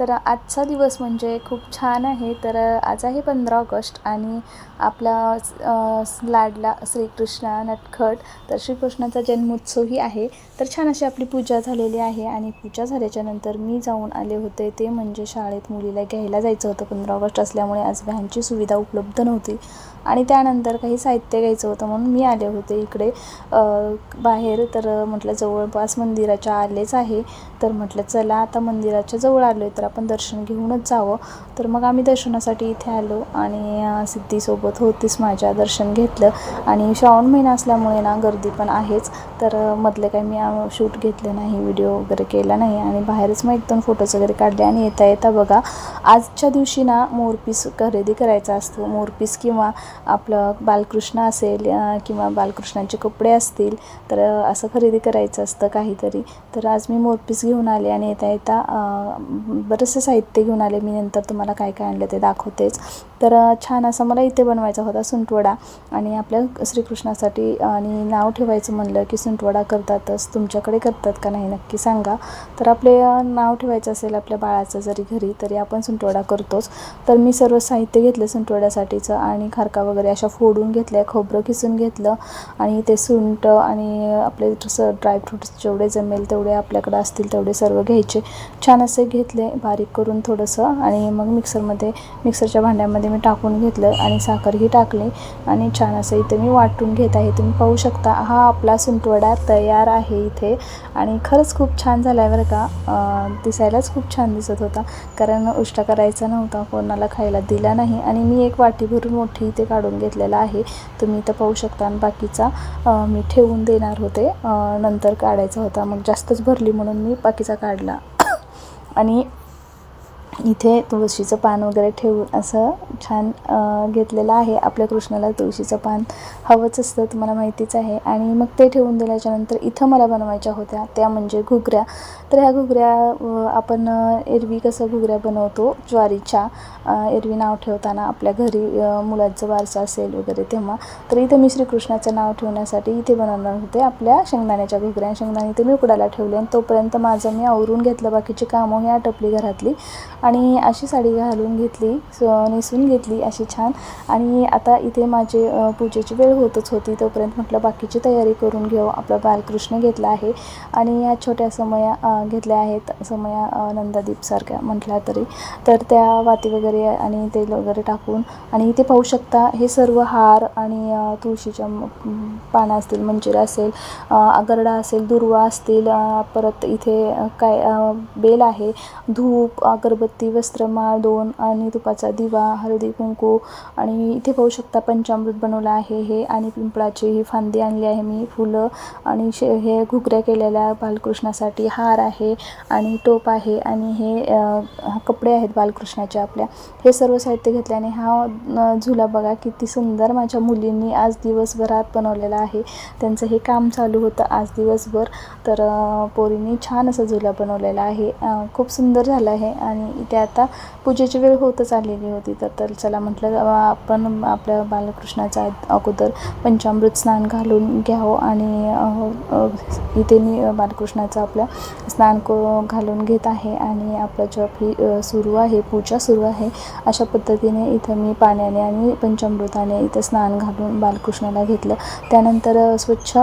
तर आजचा दिवस म्हणजे खूप छान आहे. तर आज आहे पंधरा ऑगस्ट आणि आपला लाडला श्रीकृष्ण नटखट तर श्रीकृष्णाचा जन्मोत्सवही आहे. तर छान अशी आपली पूजा झालेली आहे आणि पूजा झाल्याच्यानंतर मी जाऊन आले होते. ते म्हणजे शाळेत मुलीला घ्यायला जायचं होतं. पंधरा ऑगस्ट असल्यामुळे आज व्हॅनची सुविधा उपलब्ध नव्हती आणि त्यानंतर काही साहित्य घ्यायचं होतं म्हणून मी आले होते इकडे. बाहेर तर म्हटलं जवळपास मंदिराच्या आलेच आहे. तर म्हटलं चला आता मंदिराच्या जवळ आलो आहे तर आपण दर्शन घेऊनच जावं. तर मग आम्ही दर्शनासाठी इथे आलो आणि सिद्धीसोबत होतीच माझ्या दर्शन घेतलं. आणि श्रावण महिना असल्यामुळे ना गर्दी पण आहेच. तर मधले काही मी शूट घेतले नाही व्हिडिओ वगैरे केला नाही. आणि बाहेरच मग एक दोन फोटोज वगैरे काढले आणि येता येता बघा आजच्या दिवशी ना मोरपीस खरेदी करायचा असतो. मोरपीस किंवा आपलं बालकृष्ण असेल किंवा बालकृष्णाचे कपडे असतील तर असं खरेदी करायचं असतं काहीतरी. तर आज मी मोरपीस घेऊन आले आणि येता येता बरेचसे साहित्य घेऊन आले मी नंतर तुम्हाला काय काय आणलं ते दाखवतेच. तर छान असं मला इथे बनवायचा होता सुंटवडा आणि आपल्या श्रीकृष्णासाठी आणि नाव ठेवायचं म्हणलं की सुंटवडा करतातच तुमच्याकडे करतात का नाही नक्की सांगा. तर आपले नाव ठेवायचं असेल आपल्या बाळाचं जरी घरी तरी आपण सुंटवडा करतोच. तर मी सर्व साहित्य घेतलं सुंटवड्यासाठीचं आणि खारका वगैरे अशा फोडून घेतल्या खोबरं किसून घेतलं आणि ते सुंट आणि आपले जसं ड्रायफ्रूट्स जेवढे जमेल तेवढे आपल्याकडे असतील तेवढे सर्व घ्यायचे. छान असे घेतले बारीक करून थोडंसं आणि मग मिक्सरमध्ये मिक्सरच्या भांड्यामध्ये मी टाकून घेतलं आणि साखरही टाकली. आणि छान असं इथे मी वाटून घेत आहे. तुम्ही पाहू शकता हा आपला सुंटवडा तयार आहे इथे. आणि खरंच खूप छान झाला आहे बरं का. दिसायलाच खूप छान दिसत होता. कारण उष्टा करायचा नव्हता कोणाला खायला दिला नाही. आणि मी एक वाटी भरून मोठी इथे काढून घेतलेला आहे. तुम्ही इथं पाहू शकता. आणि बाकीचा मी ठेवून देणार होते. नंतर काढायचा होता. मग जास्तच भरली म्हणून मी बाकीचा काढला. आणि इथे तुळशीचं पान वगैरे ठेवून असं छान घेतलेलं आहे. आपल्या कृष्णाला तुळशीचं पान हवंच असतं तुम्हाला माहितीच आहे. आणि मग ते ठेवून दिल्याच्यानंतर इथं मला बनवायच्या होत्या. त्या म्हणजे घुगऱ्या. तर ह्या घुगऱ्या आपण एरवी कसं घुगऱ्या बनवतो? ज्वारीच्या एरवी नाव ठेवताना आपल्या घरी मुलाचं वारसा असेल वगैरे तेव्हा. तर इथे मी श्रीकृष्णाचं नाव ठेवण्यासाठी इथे बनवणार होते आपल्या शेंगदाण्याच्या घुगऱ्या. शेंगदाणे ते मी उकडायला ठेवले आणि तोपर्यंत माझं मी आवरून घेतलं. बाकीची कामं ही आटपली घरातली. आणि अशी साडी घालून घेतली स- नेसून घेतली अशी छान. आणि आता इथे माझे पूजेची वेळ होतच होती तोपर्यंत म्हटलं बाकीची तयारी करून घेऊ. आपला बालकृष्ण घेतला आहे आणि या छोट्या समया घेतल्या आहेत समया नंदादीपसारख्या म्हटल्या तरी. तर त्या वाती वगैरे आणि तेल वगैरे टाकून आणि इथे पाहू शकता हे सर्व हार आणि तुळशीच्या पानं असतील मंजिरा असेल अ, आगरडा असेल दुर्वा असतील परत इथे काय बेल आहे धूप अगरबत्ती वस्त्रमाळ दोन आणि तुपाचा दिवा हळदी कुंकू आणि इथे पाहू शकता पंचामृत बनवलं आहे हे आणि पिंपळाची ही फांदी आणली आहे मी फुलं आणि शे हे घुगऱ्या केलेल्या बालकृष्णासाठी हार आहे आणि टोप आहे आणि हे कपडे आहेत बालकृष्णाचे आपल्या. हे सर्व साहित्य घेतल्याने हा झुला बघा किती सुंदर माझ्या मुलींनी आज दिवसभरात बनवलेला आहे. त्यांचं हे काम चालू होतं आज दिवसभर. तर पोरींनी छान असं झुला बनवलेला आहे. खूप सुंदर झालं आहे आणि इथे आता पूजेची वेळ होतच आलेली होती. तर तर चला म्हटलं आपण आपल्या बालकृष्णाचा अगोदर पंचामृत स्नान घालून घ्यावं आणि इथे मी बालकृष्णाचं आपल्या स्नान को घालून घेत आहे आणि आपलं जप ही सुरू आहे पूजा सुरू आहे. अशा पद्धतीने इथं मी पाण्याने आणि पंचामृताने इथं स्नान घालून बालकृष्णाला घेतलं. त्यानंतर स्वच्छ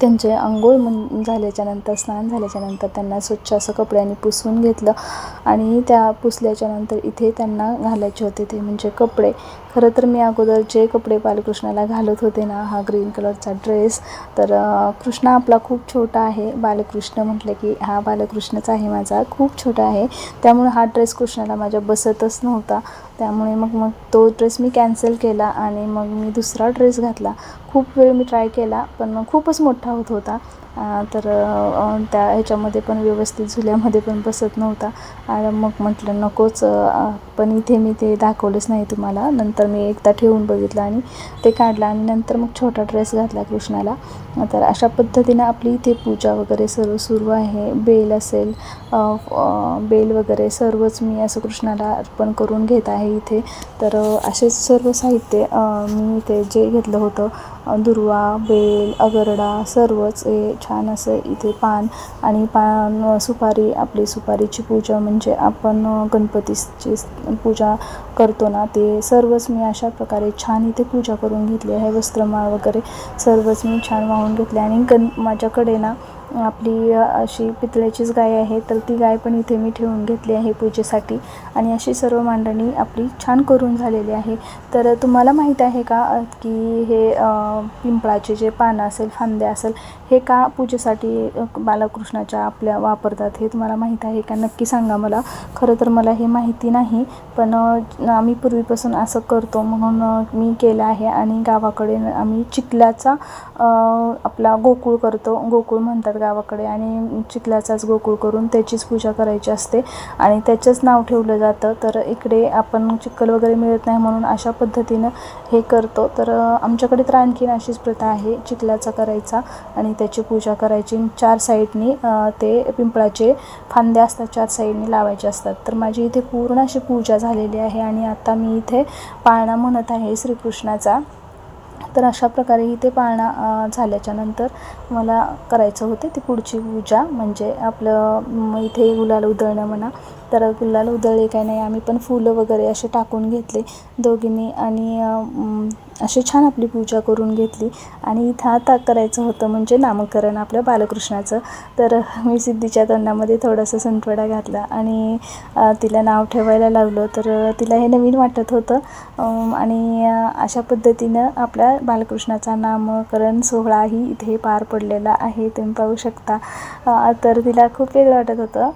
त्यांचे आंघोळ म्हण झाल्याच्यानंतर स्नान झाल्याच्यानंतर त्यांना स्वच्छ असं कपड्यांनी पुसून घेतलं. आणि त्या पुसल्याच्यानंतर इथे त्यांना घालायचे होते ते म्हणजे कपडे. खरं तर मी अगोदर जे कपडे बालकृष्णाला घालत होते ना हा ग्रीन कलरचा ड्रेस तर कृष्ण आपला खूप छोटा आहे. बालकृष्ण म्हटलं की हा बालकृष्णच आहे माझा खूप छोटा आहे. त्यामुळे हा ड्रेस कृष्णाला माझ्या बसतच नव्हता. त्यामुळे मग मग तो ड्रेस मी कॅन्सल केला आणि मग मी दुसरा ड्रेस घातला. खूप वेळ मी ट्राय केला पण मग खूपच मोठा होत होता. तर त्या ह्याच्यामध्ये पण व्यवस्थित झुल्यामध्ये पण बसत नव्हता. आणि मग म्हटलं नकोच पण इथे मी ते दाखवलंच नाही तुम्हाला. नंतर मी एकदा ठेवून बघितलं आणि ते काढलं आणि नंतर मग छोटा ड्रेस घातला कृष्णाला. तर अशा पद्धतीनं आपली इथे पूजा वगैरे सर्व सुरू आहे. बेल असेल बेल वगैरे सर्वच मी असं कृष्णाला अर्पण करून घेत आहे इथे. तर असेच सर्व साहित्य मी इथे जे घेतलं होतं दुर्वा बेल अगरडा सर्वच हे छान असं इथे पान आणि पान सुपारी आपली सुपारीची पूजा म्हणजे आपण गणपतीची पूजा करतो ना ते सर्वच मी अशा प्रकारे छान इथे पूजा करून घेतली आहे. वस्त्रमाळ वगैरे सर्वच मी छान वाहून घेतले आणि गण माझ्याकडे ना आपली अशी पितळेचीच गाय आहे तर ती गाय पण इथे मी ठेवून घेतली आहे पूजेसाठी. आणि अशी सर्व मांडणी आपली छान करून झालेली आहे. तर तुम्हाला माहीत आहे का की हे पिंपळाचे जे पानं असेल फांद्या असेल हे का पूजेसाठी बालकृष्णाच्या आपल्या वापरतात हे तुम्हाला माहीत आहे का? नक्की सांगा मला. खरं तर मला हे माहिती नाही पण आम्ही पूर्वीपासून असं करतो म्हणून मी केलं आहे. आणि गावाकडे आम्ही चिखलाचा आपला गोकुळ करतो. गोकुळ म्हणतात गावाकडे आणि चिखलाचाच गोकुळ करून त्याचीच पूजा करायची असते. आणि त्याचंच नाव ठेवलं जातं. तर इकडे आपण चिखल वगैरे मिळत नाही म्हणून अशा पद्धतीनं हे करतो. तर आमच्याकडे तर आणखीन अशीच प्रथा आहे. चिखलाचा करायचा आणि त्याची पूजा करायची. चार साईडनी ते पिंपळाचे फांदे असतात चार साईडनी लावायचे असतात. तर माझी इथे पूर्ण अशी पूजा झालेली आहे आणि आता मी इथे पाळणा म्हणत आहे श्रीकृष्णाचा. तर अशा प्रकारे इथे पाळणा झाल्याच्यानंतर मला करायचं होते ती पुढची पूजा. म्हणजे आपलं इथे गुलाल उधळणं म्हणा तर गुलाल उधळले काय नाही आम्ही पण फुलं वगैरे असे टाकून घेतले दोघींनी आणि अशी छान आपली पूजा करून घेतली. आणि इथं आता करायचं होतं म्हणजे नामकरण आपल्या बालकृष्णाचं. तर मी सिद्धीच्या तोंडामध्ये थोडंसं संतवडा घातला आणि तिला नाव ठेवायला लावलं. तर तिला हे नवीन वाटत होतं. आणि अशा पद्धतीनं आपल्या बालकृष्णाचा नामकरण सोहळाही इथे पार पडलेला आहे. तुम्ही पाहू शकता. तर तिला खूप वेगळं वाटत होतं.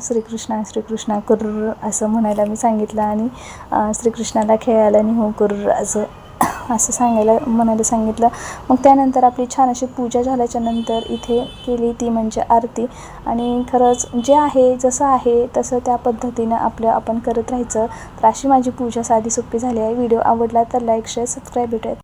श्रीकृष्ण श्रीकृष्णा श्रीकृष्णा कुर्र असं म्हणायला मी सांगितलं आणि श्रीकृष्णाला खेळायला नेहू कुर्र असं असं सांगायला म्हणायला सांगितलं. मग त्यानंतर आपली छान अशी पूजा झाल्याच्यानंतर इथे केली ती म्हणजे आरती. आणि खरंच जे आहे जसं आहे तसं त्या पद्धतीनं आपलं आपण करत राहायचं. तर अशी माझी पूजा साधी सोपी झाली आहे. व्हिडिओ आवडला तर लाईक शेअर सबस्क्राईब भेटूयात.